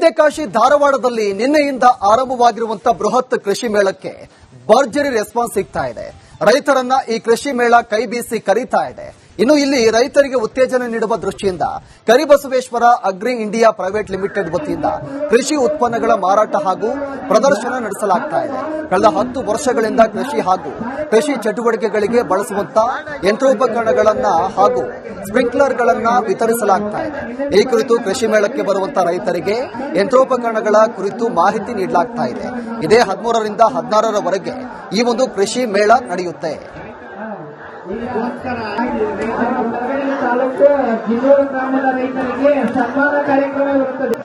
ವೈದ್ಯಕಾಶಿ ಧಾರವಾಡದಲ್ಲಿ ನಿನ್ನೆಯಿಂದ ಆರಂಭವಾಗಿರುವಂತಹ ಬೃಹತ್ ಕೃಷಿ ಮೇಳಕ್ಕೆ ಭರ್ಜರಿ ರೆಸ್ಪಾನ್ಸ್ ಸಿಗ್ತಾ ಇದೆ. ರೈತರನ್ನ ಈ ಕೃಷಿ ಮೇಳ ಕೈ ಬೀಸಿ ಕರೀತಾ ಇದೆ. ಇನ್ನು ಇಲ್ಲಿ ರೈತರಿಗೆ ಉತ್ತೇಜನ ನೀಡುವ ದೃಷ್ಟಿಯಿಂದ Karibasaveshwara Agri India Private Limited ವತಿಯಿಂದ ಕೃಷಿ ಉತ್ಪನ್ನಗಳ ಮಾರಾಟ ಹಾಗೂ ಪ್ರದರ್ಶನ ನಡೆಸಲಾಗ್ತಾ ಇದೆ. ಕಳೆದ ಹತ್ತು ವರ್ಷಗಳಿಂದ ಕೃಷಿ ಹಾಗೂ ಕೃಷಿ ಚಟುವಟಿಕೆಗಳಿಗೆ ಬಳಸುವಂತ ಯಂತ್ರೋಪಕರಣಗಳನ್ನ ಹಾಗೂ ಸ್ಪ್ರಿಂಕ್ಲರ್ಗಳನ್ನ ವಿತರಿಸಲಾಗ್ತಾ ಇದೆ. ಈ ಕುರಿತು ಕೃಷಿ ಮೇಳಕ್ಕೆ ಬರುವಂತ ರೈತರಿಗೆ ಯಂತ್ರೋಪಕರಣಗಳ ಕುರಿತು ಮಾಹಿತಿ ನೀಡಲಾಗ್ತಾ ಇದೆ. ಇದೇ ಹದಿಮೂರರಿಂದ ಹದಿನಾರರವರೆಗೆ ಈ ಒಂದು ಕೃಷಿ ಮೇಳ ನಡೆಯುತ್ತೆ.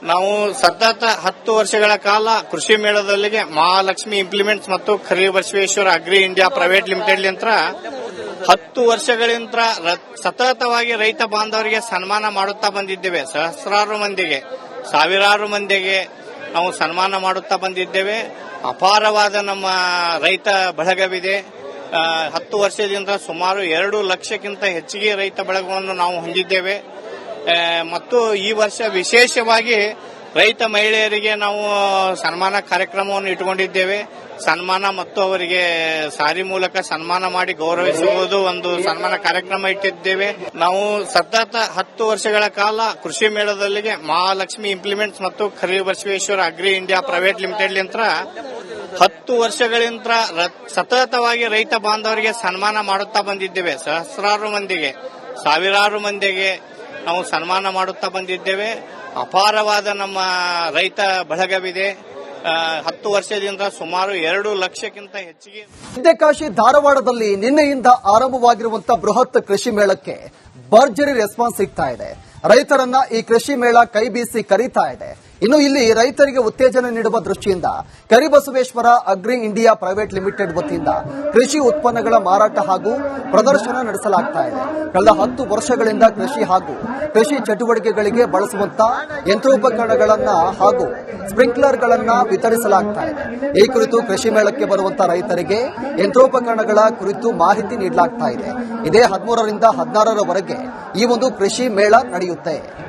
ನಾವು ಸತತ ಹತ್ತು ವರ್ಷಗಳ ಕಾಲ ಕೃಷಿ ಮೇಳದಲ್ಲಿಗೆ ಮಹಾಲಕ್ಷ್ಮಿ ಇಂಪ್ಲಿಮೆಂಟ್ಸ್ ಮತ್ತು ಖರೀ Basaveshwara Agri India Private Limited ಯಂತ್ರ ಹತ್ತು ವರ್ಷಗಳಿಂದ ಸತತವಾಗಿ ರೈತ ಬಾಂಧವರಿಗೆ ಸನ್ಮಾನ ಮಾಡುತ್ತಾ ಬಂದಿದ್ದೇವೆ. ಸಹಸ್ರಾರು ಮಂದಿಗೆ ಸಾವಿರಾರು ಮಂದಿಗೆ ನಾವು ಸನ್ಮಾನ ಮಾಡುತ್ತಾ ಬಂದಿದ್ದೇವೆ. ಅಪಾರವಾದ ನಮ್ಮ ರೈತ ಬಳಗವಿದೆ. ಹತ್ತು ವರ್ಷದಿಂದ ಸುಮಾರು ಎರಡು ಲಕ್ಷಕ್ಕಿಂತ ಹೆಚ್ಚಿಗೆ ರೈತ ಬಳಗವನ್ನು ನಾವು ಹೊಂದಿದ್ದೇವೆ. ಮತ್ತು ಈ ವರ್ಷ ವಿಶೇಷವಾಗಿ ರೈತ ಮಹಿಳೆಯರಿಗೆ ನಾವು ಸನ್ಮಾನ ಕಾರ್ಯಕ್ರಮವನ್ನು ಇಟ್ಟುಕೊಂಡಿದ್ದೇವೆ. ಸನ್ಮಾನ ಮತ್ತು ಅವರಿಗೆ ಸಾರಿ ಮೂಲಕ ಸನ್ಮಾನ ಮಾಡಿ ಗೌರವಿಸುವುದು ಒಂದು ಸನ್ಮಾನ ಕಾರ್ಯಕ್ರಮ ಇಟ್ಟಿದ್ದೇವೆ. ನಾವು ಸತತ ಹತ್ತು ವರ್ಷಗಳ ಕಾಲ ಕೃಷಿ ಮೇಳದಲ್ಲಿಗೆ ಮಹಾಲಕ್ಷ್ಮಿ ಇಂಪ್ಲಿಮೆಂಟ್ಸ್ ಮತ್ತು ಖರೀ Basaveshwara Agri India Private Limited ಯಂತ್ರ ಹತ್ತು ವರ್ಷಗಳಿಂದ ಸತತವಾಗಿ ರೈತ ಬಾಂಧವರಿಗೆ ಸನ್ಮಾನ ಮಾಡುತ್ತಾ ಬಂದಿದ್ದೇವೆ. ಸಹಸ್ರಾರು ಮಂದಿಗೆ, ಸಾವಿರಾರು ಮಂದಿಗೆ ನಾವು ಸನ್ಮಾನ ಮಾಡುತ್ತಾ ಬಂದಿದ್ದೇವೆ. ಅಪಾರವಾದ ನಮ್ಮ ರೈತ ಬಳಗವಿದೆ. ಹತ್ತು ವರ್ಷದಿಂದ ಸುಮಾರು ಎರಡು ಲಕ್ಷಕ್ಕಿಂತ ಹೆಚ್ಚಿಗೆ ವೈದ್ಯಕಾಶಿ ಧಾರವಾಡದಲ್ಲಿ ನಿನ್ನೆಯಿಂದ ಆರಂಭವಾಗಿರುವಂತಹ ಬೃಹತ್ ಕೃಷಿ ಮೇಳಕ್ಕೆ ಭರ್ಜರಿ ರೆಸ್ಪಾನ್ಸ್ ಸಿಗ್ತಾ ಇದೆ. ರೈತರನ್ನ ಈ ಕೃಷಿ ಮೇಳ ಕೈ ಬೀಸಿ ಕರೀತಾ ಇದೆ. ಇನ್ನು ಇಲ್ಲಿ ರೈತರಿಗೆ ಉತ್ತೇಜನ ನೀಡುವ ದೃಷ್ಟಿಯಿಂದ Karibasaveshwara Agri India Private Limited ವತಿಯಿಂದ ಕೃಷಿ ಉತ್ಪನ್ನಗಳ ಮಾರಾಟ ಹಾಗೂ ಪ್ರದರ್ಶನ ನಡೆಸಲಾಗ್ತಾ ಇದೆ. ಕಳೆದ ಹತ್ತು ವರ್ಷಗಳಿಂದ ಕೃಷಿ ಹಾಗೂ ಕೃಷಿ ಚಟುವಟಿಕೆಗಳಿಗೆ ಬಳಸುವಂತ ಯಂತ್ರೋಪಕರಣಗಳನ್ನ ಹಾಗೂ ಸ್ಪ್ರಿಂಕ್ಲರ್ಗಳನ್ನ ವಿತರಿಸಲಾಗ್ತಾ ಇದೆ. ಈ ಕುರಿತು ಕೃಷಿ ಮೇಳಕ್ಕೆ ಬರುವಂತಹ ರೈತರಿಗೆ ಯಂತ್ರೋಪಕರಣಗಳ ಕುರಿತು ಮಾಹಿತಿ ನೀಡಲಾಗ್ತಾ ಇದೆ. ಇದೇ ಹದಿಮೂರರಿಂದ ಹದಿನಾರರವರೆಗೆ ಈ ಒಂದು ಕೃಷಿ ಮೇಳ ನಡೆಯುತ್ತೆ.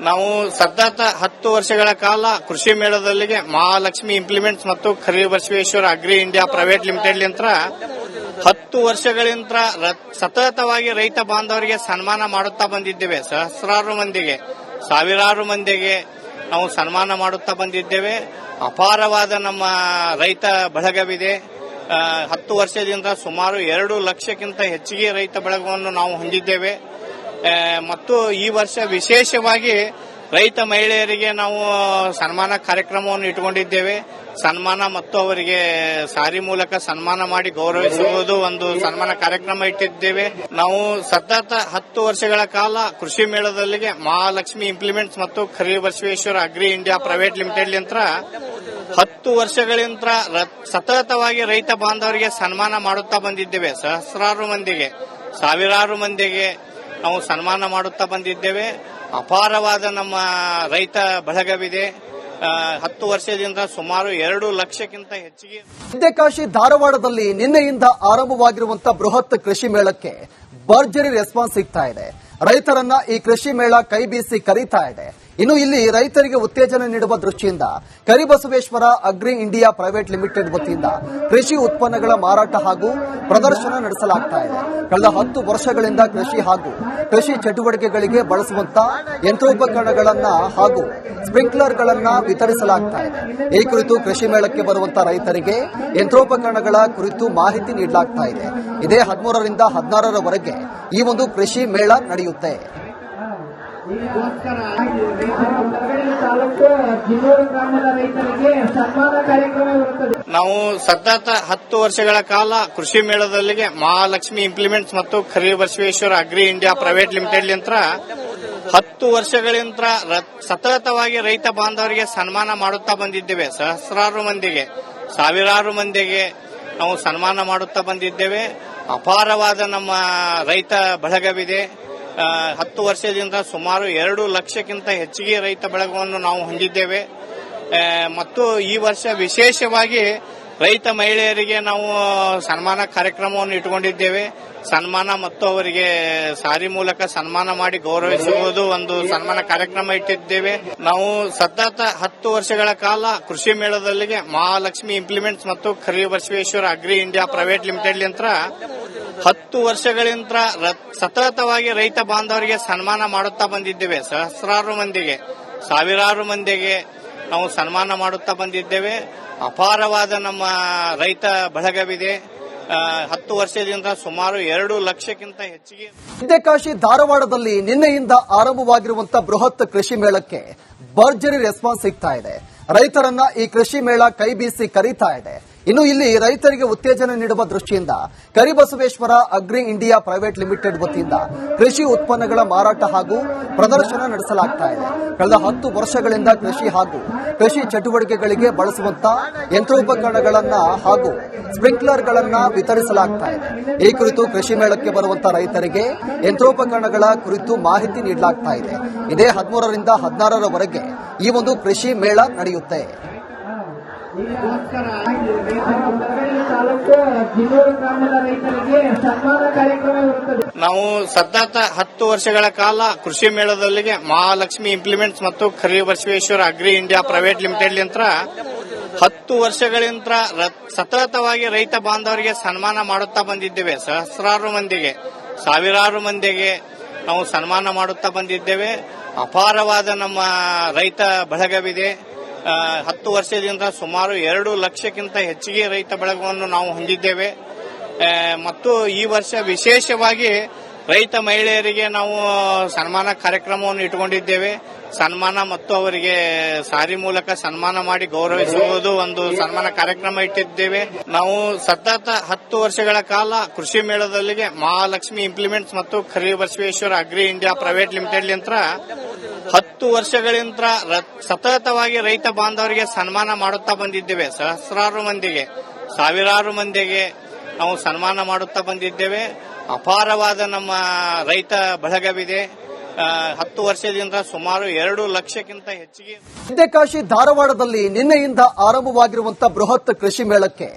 ನಾವು ಸತತ ಹತ್ತು ವರ್ಷಗಳ ಕಾಲ ಕೃಷಿ ಮೇಳದಲ್ಲಿ ಮಹಾಲಕ್ಷ್ಮಿ ಇಂಪ್ಲಿಮೆಂಟ್ಸ್ ಮತ್ತು ಖರೀ Basaveshwara Agri India Private Limited ಯಂತ್ರ ಹತ್ತು ವರ್ಷಗಳಿಂದ ಸತತವಾಗಿ ರೈತ ಬಾಂಧವರಿಗೆ ಸನ್ಮಾನ ಮಾಡುತ್ತಾ ಬಂದಿದ್ದೇವೆ. ಸಹಸ್ರಾರು ಮಂದಿಗೆ ಸಾವಿರಾರು ಮಂದಿಗೆ ನಾವು ಸನ್ಮಾನ ಮಾಡುತ್ತಾ ಬಂದಿದ್ದೇವೆ. ಅಪಾರವಾದ ನಮ್ಮ ರೈತ ಬಳಗವಿದೆ. ಹತ್ತು ವರ್ಷದಿಂದ ಸುಮಾರು ಎರಡು ಲಕ್ಷಕ್ಕಿಂತ ಹೆಚ್ಚಿಗೆ ರೈತ ಬಳಗವನ್ನು ನಾವು ಹೊಂದಿದ್ದೇವೆ. ಮತ್ತು ಈ ವರ್ಷ ವಿಶೇಷವಾಗಿ ರೈತ ಮಹಿಳೆಯರಿಗೆ ನಾವು ಸನ್ಮಾನ ಕಾರ್ಯಕ್ರಮವನ್ನು ಇಟ್ಟುಕೊಂಡಿದ್ದೇವೆ. ಸನ್ಮಾನ ಮತ್ತು ಅವರಿಗೆ ಸಾರಿ ಮೂಲಕ ಸನ್ಮಾನ ಮಾಡಿ ಗೌರವಿಸುವುದು ಒಂದು ಸನ್ಮಾನ ಕಾರ್ಯಕ್ರಮ ಇಟ್ಟಿದ್ದೇವೆ. ನಾವು ಸತತ ಹತ್ತು ವರ್ಷಗಳ ಕಾಲ ಕೃಷಿ ಮೇಳದಲ್ಲಿಗೆ ಮಹಾಲಕ್ಷ್ಮಿ ಇಂಪ್ಲಿಮೆಂಟ್ಸ್ ಮತ್ತು ಖರೀ Basaveshwara Agri India Private Limited ಯಂತ್ರ ಹತ್ತು ವರ್ಷಗಳಿಂದ ಸತತವಾಗಿ ರೈತ ಬಾಂಧವರಿಗೆ ಸನ್ಮಾನ ಮಾಡುತ್ತಾ ಬಂದಿದ್ದೇವೆ. ಸಹಸ್ರಾರು ಮಂದಿಗೆ, ಸಾವಿರಾರು ಮಂದಿಗೆ ನಾವು ಸನ್ಮಾನ ಮಾಡುತ್ತಾ ಬಂದಿದ್ದೇವೆ. ಅಪಾರವಾದ ನಮ್ಮ ರೈತ ಬಳಗವಿದೆ. ಹತ್ತು ವರ್ಷದಿಂದ ಸುಮಾರು ಎರಡು ಲಕ್ಷಕ್ಕಿಂತ ಹೆಚ್ಚಿಗೆ ವೈದ್ಯಕಾಶಿ ಧಾರವಾಡದಲ್ಲಿ ನಿನ್ನೆಯಿಂದ ಆರಂಭವಾಗಿರುವಂತಹ ಬೃಹತ್ ಕೃಷಿ ಮೇಳಕ್ಕೆ ಭರ್ಜರಿ ರೆಸ್ಪಾನ್ಸ್ ಸಿಗ್ತಾ ಇದೆ. ರೈತರನ್ನ ಈ ಕೃಷಿ ಮೇಳ ಕೈ ಬೀಸಿ ಕರೀತಾ ಇದೆ. ಇನ್ನು ಇಲ್ಲಿ ರೈತರಿಗೆ ಉತ್ತೇಜನ ನೀಡುವ ದೃಷ್ಟಿಯಿಂದ Karibasaveshwara Agri India Private Limited ವತಿಯಿಂದ ಕೃಷಿ ಉತ್ಪನ್ನಗಳ ಮಾರಾಟ ಹಾಗೂ ಪ್ರದರ್ಶನ ನಡೆಸಲಾಗ್ತಾ ಇದೆ. ಕಳೆದ ಹತ್ತು ವರ್ಷಗಳಿಂದ ಕೃಷಿ ಹಾಗೂ ಕೃಷಿ ಚಟುವಟಿಕೆಗಳಿಗೆ ಬಳಸುವಂತ ಯಂತ್ರೋಪಕರಣಗಳನ್ನ ಹಾಗೂ ಸ್ಪ್ರಿಂಕ್ಲರ್ಗಳನ್ನ ವಿತರಿಸಲಾಗ್ತಾ ಇದೆ. ಈ ಕುರಿತು ಕೃಷಿ ಮೇಳಕ್ಕೆ ಬರುವಂತಹ ರೈತರಿಗೆ ಯಂತ್ರೋಪಕರಣಗಳ ಕುರಿತು ಮಾಹಿತಿ ನೀಡಲಾಗ್ತಾ ಇದೆ. ಇದೇ ಹದಿಮೂರರಿಂದ ಹದಿನಾರರವರೆಗೆ ಈ ಒಂದು ಕೃಷಿ ಮೇಳ ನಡೆಯುತ್ತೆ. ನಾವು ಸತತ ಹತ್ತು ವರ್ಷಗಳ ಕಾಲ ಕೃಷಿ ಮೇಳದಲ್ಲಿಗೆ ಮಹಾಲಕ್ಷ್ಮಿ ಇಂಪ್ಲಿಮೆಂಟ್ಸ್ ಮತ್ತು ಖರೀ Basaveshwara Agri India Private Limited ಯಂತ್ರ ಹತ್ತು ವರ್ಷಗಳಿಂದ ಸತತವಾಗಿ ರೈತ ಬಾಂಧವರಿಗೆ ಸನ್ಮಾನ ಮಾಡುತ್ತಾ ಬಂದಿದ್ದೇವೆ. ಸಹಸ್ರಾರು ಮಂದಿಗೆ, ಸಾವಿರಾರು ಮಂದಿಗೆ ನಾವು ಸನ್ಮಾನ ಮಾಡುತ್ತಾ ಬಂದಿದ್ದೇವೆ. ಅಪಾರವಾದ ನಮ್ಮ ರೈತ ಬಳಗವಿದೆ. ಹತ್ತು ವರ್ಷದಿಂದ ಸುಮಾರು ಎರಡು ಲಕ್ಷಕ್ಕಿಂತ ಹೆಚ್ಚಿಗೆ ರೈತ ಬಳಗವನ್ನು ನಾವು ಹೊಂದಿದ್ದೇವೆ. ಮತ್ತು ಈ ವರ್ಷ ವಿಶೇಷವಾಗಿ ರೈತ ಮಹಿಳೆಯರಿಗೆ ನಾವು ಸನ್ಮಾನ ಕಾರ್ಯಕ್ರಮವನ್ನು ಇಟ್ಟುಕೊಂಡಿದ್ದೇವೆ. ಸನ್ಮಾನ ಮತ್ತು ಅವರಿಗೆ ಸಾರಿ ಮೂಲಕ ಸನ್ಮಾನ ಮಾಡಿ ಗೌರವಿಸುವುದು ಒಂದು ಸನ್ಮಾನ ಕಾರ್ಯಕ್ರಮ ಇಟ್ಟಿದ್ದೇವೆ. ನಾವು ಸತತ ಹತ್ತು ವರ್ಷಗಳ ಕಾಲ ಕೃಷಿ ಮೇಳದಲ್ಲಿಗೆ ಮಹಾಲಕ್ಷ್ಮಿ ಇಂಪ್ಲಿಮೆಂಟ್ಸ್ ಮತ್ತು ಖರೀ Basaveshwara Agri India Private Limited ಯಂತ್ರ ಹತ್ತು ವರ್ಷಗಳಿಂದ ಸತತವಾಗಿ ರೈತ ಬಾಂಧವರಿಗೆ ಸನ್ಮಾನ ಮಾಡುತ್ತಾ ಬಂದಿದ್ದೇವೆ. ಸಹಸ್ರಾರು ಮಂದಿಗೆ, ಸಾವಿರಾರು ಮಂದಿಗೆ ನಾವು ಸನ್ಮಾನ ಮಾಡುತ್ತಾ ಬಂದಿದ್ದೇವೆ. ಅಪಾರವಾದ ನಮ್ಮ ರೈತ ಬಳಗವಿದೆ. ಹತ್ತು ವರ್ಷದಿಂದ ಸುಮಾರು ಎರಡು ಲಕ್ಷಕ್ಕಿಂತ ಹೆಚ್ಚಿಗೆ ಸಿದ್ದಕಾಶಿ ಧಾರವಾಡದಲ್ಲಿ ನಿನ್ನೆಯಿಂದ ಆರಂಭವಾಗಿರುವಂತಹ ಬೃಹತ್ ಕೃಷಿ ಮೇಳಕ್ಕೆ ಭರ್ಜರಿ ರೆಸ್ಪಾನ್ಸ್ ಸಿಗ್ತಾ ಇದೆ. ರೈತರನ್ನ ಈ ಕೃಷಿ ಮೇಳ ಕೈ ಬೀಸಿ ಕರೀತಾ ಇದೆ. ಇನ್ನು ಇಲ್ಲಿ ರೈತರಿಗೆ ಉತ್ತೇಜನ ನೀಡುವ ದೃಷ್ಟಿಯಿಂದ Karibasaveshwara Agri India Private Limited ವತಿಯಿಂದ ಕೃಷಿ ಉತ್ಪನ್ನಗಳ ಮಾರಾಟ ಹಾಗೂ ಪ್ರದರ್ಶನ ನಡೆಸಲಾಗ್ತಾ ಇದೆ. ಕಳೆದ ಹತ್ತು ವರ್ಷಗಳಿಂದ ಕೃಷಿ ಹಾಗೂ ಕೃಷಿ ಚಟುವಟಿಕೆಗಳಿಗೆ ಬಳಸುವಂತಹ ಯಂತ್ರೋಪಕರಣಗಳನ್ನ ಹಾಗೂ ಸ್ಪ್ರಿಂಕ್ಲರ್ಗಳನ್ನ ವಿತರಿಸಲಾಗ್ತಾ ಇದೆ. ಈ ಕುರಿತು ಕೃಷಿ ಮೇಳಕ್ಕೆ ಬರುವಂತಹ ರೈತರಿಗೆ ಯಂತ್ರೋಪಕರಣಗಳ ಕುರಿತು ಮಾಹಿತಿ ನೀಡಲಾಗ್ತಾ ಇದೆ. ಇದೇ ಹದಿಮೂರರಿಂದ ಹದಿನಾರರವರೆಗೆ ಈ ಒಂದು ಕೃಷಿ ಮೇಳ ನಡೆಯುತ್ತೆ. ನಾವು ಸದ್ದಾತ ಹತ್ತು ವರ್ಷಗಳ ಕಾಲ ಕೃಷಿ ಮೇಳದಲ್ಲಿಗೆ ಮಹಾಲಕ್ಷ್ಮಿ ಇಂಪ್ಲಿಮೆಂಟ್ಸ್ ಮತ್ತು ಖರೀ Basaveshwara Agri India Private Limited ಯಂತ್ರ ಹತ್ತು ವರ್ಷಗಳಿಂದ ಸತತವಾಗಿ ರೈತ ಬಾಂಧವರಿಗೆ ಸನ್ಮಾನ ಮಾಡುತ್ತಾ ಬಂದಿದ್ದೇವೆ. ಸಹಸ್ರಾರು ಮಂದಿಗೆ, ಸಾವಿರಾರು ಮಂದಿಗೆ ನಾವು ಸನ್ಮಾನ ಮಾಡುತ್ತಾ ಬಂದಿದ್ದೇವೆ. ಅಪಾರವಾದ ನಮ್ಮ ರೈತ ಬಳಗವಿದೆ. ಹತ್ತು ವರ್ಷದಿಂದ ಸುಮಾರು ಎರಡು ಲಕ್ಷಕ್ಕಿಂತ ಹೆಚ್ಚಿಗೆ ರೈತ ಬಳಗವನ್ನು ನಾವು ಹೊಂದಿದ್ದೇವೆ. ಮತ್ತು ಈ ವರ್ಷ ವಿಶೇಷವಾಗಿ ರೈತ ಮಹಿಳೆಯರಿಗೆ ನಾವು ಸನ್ಮಾನ ಕಾರ್ಯಕ್ರಮವನ್ನು ಇಟ್ಟುಕೊಂಡಿದ್ದೇವೆ. ಸನ್ಮಾನ ಮತ್ತು ಅವರಿಗೆ ಸಾರಿ ಮೂಲಕ ಸನ್ಮಾನ ಮಾಡಿ ಗೌರವಿಸುವುದು ಒಂದು ಸನ್ಮಾನ ಕಾರ್ಯಕ್ರಮ ಇಟ್ಟಿದ್ದೇವೆ. ನಾವು ಸತತ ಹತ್ತು ವರ್ಷಗಳ ಕಾಲ ಕೃಷಿ ಮೇಳದಲ್ಲಿಗೆ ಮಹಾಲಕ್ಷ್ಮಿ ಇಂಪ್ಲಿಮೆಂಟ್ಸ್ ಮತ್ತು ಖರೀ Basaveshwara Agri India Private Limited ಯಂತ್ರ ಹತ್ತು ವರ್ಷಗಳಿಂದ ಸತತವಾಗಿ ರೈತ ಬಾಂಧವರಿಗೆ ಸನ್ಮಾನ ಮಾಡುತ್ತಾ ಬಂದಿದ್ದೇವೆ. ಸಹಸ್ರಾರು ಮಂದಿಗೆ, ಸಾವಿರಾರು ಮಂದಿಗೆ ನಾವು ಸನ್ಮಾನ ಮಾಡುತ್ತಾ ಬಂದಿದ್ದೇವೆ. ಅಪಾರವಾದ ನಮ್ಮ ರೈತ ಬಳಗವಿದೆ. ಹತ್ತು ವರ್ಷದಿಂದ ಸುಮಾರು ಎರಡು ಲಕ್ಷಕ್ಕಿಂತ ಹೆಚ್ಚಿಗೆ ವಿದ್ಯಾಕಾಶಿ ಧಾರವಾಡದಲ್ಲಿ ನಿನ್ನೆಯಿಂದ ಆರಂಭವಾಗಿರುವಂತಹ ಬೃಹತ್ ಕೃಷಿ ಮೇಳಕ್ಕೆ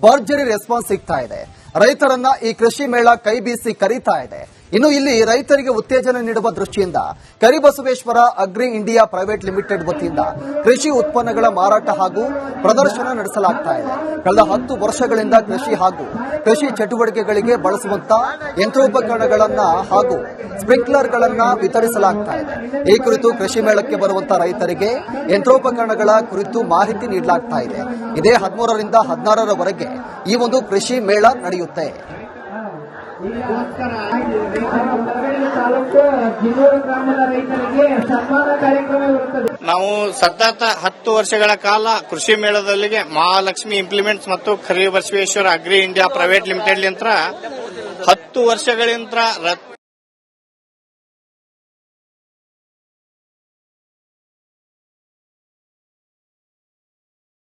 ಭರ್ಜರಿ ರೆಸ್ಪಾನ್ಸ್ ಸಿಗ್ತಾ ಇದೆ. ರೈತರನ್ನ ಈ ಕೃಷಿ ಮೇಳ ಕೈ ಬೀಸಿ ಕರೀತಾ ಇದೆ. ಇನ್ನು ಇಲ್ಲಿ ರೈತರಿಗೆ ಉತ್ತೇಜನ ನೀಡುವ ದೃಷ್ಟಿಯಿಂದ Karibasaveshwara Agri India Private Limited ವತಿಯಿಂದ ಕೃಷಿ ಉತ್ಪನ್ನಗಳ ಮಾರಾಟ ಹಾಗೂ ಪ್ರದರ್ಶನ ನಡೆಸಲಾಗ್ತಾ ಇದೆ. ಕಳೆದ ಹತ್ತು ವರ್ಷಗಳಿಂದ ಕೃಷಿ ಹಾಗೂ ಕೃಷಿ ಚಟುವಟಿಕೆಗಳಿಗೆ ಬಳಸುವಂತ ಯಂತ್ರೋಪಕರಣಗಳನ್ನ ಹಾಗೂ ಸ್ಪ್ರಿಂಕ್ಲರ್ಗಳನ್ನ ವಿತರಿಸಲಾಗ್ತಾ ಇದೆ. ಈ ಕುರಿತು ಕೃಷಿ ಮೇಳಕ್ಕೆ ಬರುವಂತ ರೈತರಿಗೆ ಯಂತ್ರೋಪಕರಣಗಳ ಕುರಿತು ಮಾಹಿತಿ ನೀಡಲಾಗ್ತಾ ಇದೆ. ಇದೇ ಹದಿಮೂರರಿಂದ ಹದಿನಾರರವರೆಗೆ ಈ ಒಂದು ಕೃಷಿ ಮೇಳ ನಡೆಯುತ್ತೆ. ನಾವು ಸತತ ಹತ್ತು ವರ್ಷಗಳ ಕಾಲ ಕೃಷಿ ಮೇಳದಲ್ಲಿ ಮಹಾಲಕ್ಷ್ಮಿ ಇಂಪ್ಲಿಮೆಂಟ್ಸ್ ಮತ್ತು ಖರೀ Basaveshwara Agri India Private Limited ಯಂತ್ರ ಹತ್ತು ವರ್ಷಗಳಿಂದ